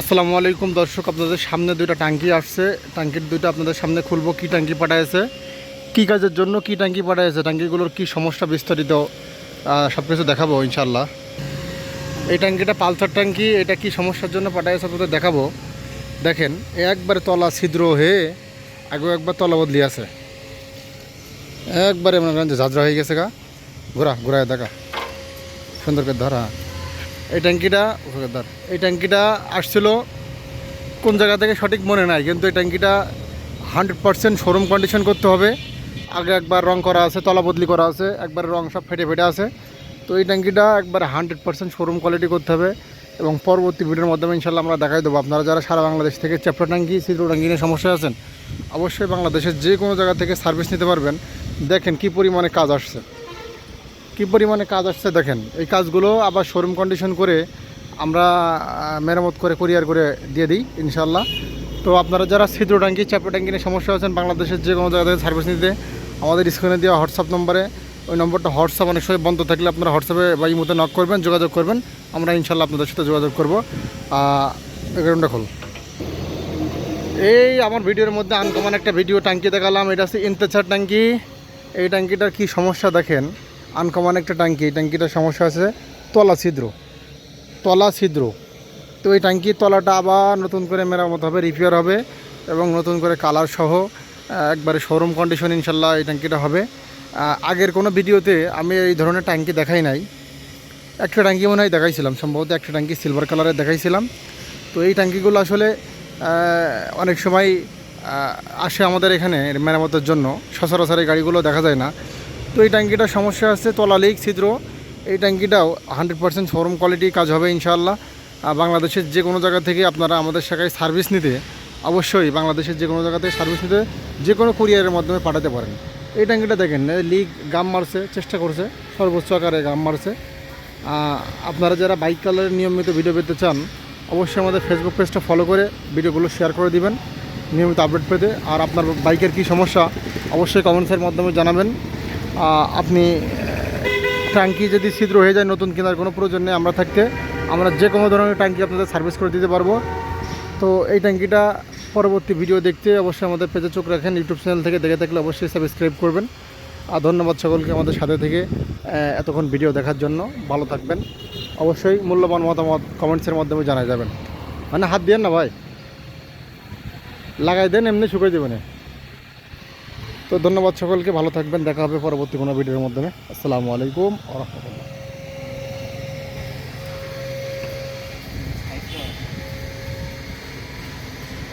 আসসালামু আলাইকুম দর্শক, আপনাদের সামনে দুইটা ট্যাঙ্কি আসছে। ট্যাঙ্কির দুইটা আপনাদের সামনে খুলবো, কি ট্যাঙ্কি পাঠাইছে, কি কাজের জন্য কি ট্যাঙ্কি পাঠাইছে, ট্যাঙ্কিগুলোর কি সমস্যা বিস্তারিত সব কিছু দেখাবো ইনশাল্লাহ এই ট্যাঙ্কিটা পালসার ট্যাঙ্কি, এটা কি সমস্যার জন্য পাঠাইছে আপনাদের দেখাবো। দেখেন, একবারে তলা ছিদ্র হয়ে আগে একবার তলা বদলি আছে। একবারে মনে করেন যে ঝাঁঝরা হয়ে গেছে গা। ঘোরা, ঘোরায় দেখা। সুন্দর করে ধরা। এই ট্যাঙ্কিটা এই ট্যাঙ্কিটা আসছিল কোন জায়গা থেকে সঠিক মনে নাই, কিন্তু এই ট্যাঙ্কিটা হান্ড্রেড পার্সেন্ট শোরুম কন্ডিশন করতে হবে। আগে একবার রং করা আছে, তলা বদলি করা আছে, একবার রং সব ফেটে ফেটে আছে। তো এই ট্যাঙ্কিটা একবার হান্ড্রেড পার্সেন্ট শোরুম কোয়ালিটি করতে হবে এবং পরবর্তী ভিডিওর মাধ্যমে ইনশাল্লাহ আমরা দেখাই দেবো। আপনারা যারা সারা বাংলাদেশ থেকে চ্যাপ্টার ট্যাঙ্কি, ছিদ্র ট্যাঙ্কি নিয়ে সমস্যা আছেন, অবশ্যই বাংলাদেশের যে কোনো জায়গা থেকে সার্ভিস নিতে পারবেন। দেখেন কি পরিমাণে কাজ আসছে। কি পরিমাণে কাজ আসছে দেখেন, এই কাজগুলো আবার শোরুম কন্ডিশন করে আমরা মেরামত করে কুরিয়ার করে দিয়ে দিই ইনশাল্লাহ তো আপনারা যারা ছিদ্র ট্যাঙ্কি চাপা ট্যাঙ্কি নিয়ে সমস্যা আছেন, বাংলাদেশের যে কোনো জায়গা থেকে সার্ভিস নিতে, আমাদের স্ক্রিনে দেওয়া হোয়াটসঅ্যাপ নম্বরে, ওই নম্বরটা হোয়াটসঅ্যাপ অনেক সময় বন্ধ থাকলে আপনারা হোয়াটসঅ্যাপে বা ইমোতে নক করবেন, যোগাযোগ করবেন। আমরা ইনশাল্লাহ আপনাদের সাথে যোগাযোগ করব। গ্রাউন্ডটা খোল। এই আমার ভিডিওর মধ্যে আনকমন একটা ভিডিও ট্যাঙ্কি দেখালাম, এটা হচ্ছে ইন্তেচার ট্যাঙ্কি। এই ট্যাঙ্কিটার কি সমস্যা দেখেন আনকমন একটা ট্যাঙ্কি, এই ট্যাঙ্কিটার সমস্যা আছে তলা ছিদ্র। তলা ছিদ্র। তো এই ট্যাঙ্কির তলাটা আবার নতুন করে মেরামত হবে রিপেয়ার হবে এবং নতুন করে কালার সহ একবারে শোরুম কন্ডিশন ইনশাল্লাহ এই ট্যাঙ্কিটা হবে। আগের কোনো ভিডিওতে আমি এই ধরনের ট্যাঙ্কি দেখাই নাই। একটা ট্যাঙ্কি মনে হয় দেখাইছিলাম, সম্ভবত একটা ট্যাঙ্কি সিলভার কালারের দেখাইছিলাম। তো এই ট্যাঙ্কিগুলো আসলে অনেক সময় আসে আমাদের এখানে মেরামতের জন্য। সচরাচর এই গাড়িগুলো দেখা যায় না। তো এই ট্যাঙ্কিটার সমস্যা আছে, তলা লিক ছিদ্র। এই ট্যাঙ্কিটাও হান্ড্রেড পার্সেন্ট শোরুম কোয়ালিটি কাজ হবে ইনশাআল্লাহ। বাংলাদেশের যে কোনো জায়গা থেকে আপনারা আমাদের শাখায় সার্ভিস নিতে অবশ্যই বাংলাদেশের যে কোনো জায়গা থেকে সার্ভিস নিতে যে কোনো কুরিয়ারের মাধ্যমে পাঠাতে পারেন। এই ট্যাঙ্কিটা দেখেন লিক গাম মারছে, চেষ্টা করছে, সর্বোচ্চ আকারে গাম মারছে। আপনারা যারা বাইক কালারের নিয়মিত ভিডিও পেতে চান, অবশ্যই আমাদের ফেসবুক পেজটা ফলো করে ভিডিওগুলো শেয়ার করে দিবেন, নিয়মিত আপডেট পেতে। আর আপনার বাইকের কী সমস্যা, অবশ্যই কমেন্টসের মাধ্যমে জানাবেন। আপনি ট্যাঙ্কি যদি ছিদ্র হয়ে যায় নতুন কেনার কোনো প্রয়োজন নেই আমরা থাকতে, আমরা যে কোনো ধরনের ট্যাঙ্কি আপনাদের সার্ভিস করে দিতে পারব। তো এই ট্যাঙ্কিটা পরবর্তী ভিডিও দেখতে অবশ্যই আমাদের পেজে চোখ রাখেন, ইউটিউব চ্যানেল থেকে দেখে থাকলে অবশ্যই সাবস্ক্রাইব করবেন। আর ধন্যবাদ সকলকে আমাদের সাথে থেকে এতক্ষণ ভিডিও দেখার জন্য। ভালো থাকবেন। অবশ্যই মূল্যবান মতামত কমেন্টসের মাধ্যমে জানা যাবেন। মানে হাত দিয়েন না ভাই? লাগাই দেন, এমনি শুকিয়ে দেবেন তো ধন্যবাদ সকলকে ভালো থাকবেন দেখা হবে পরবর্তী কোনো ভিডিওর মাধ্যমে। আসসালামু আলাইকুম আ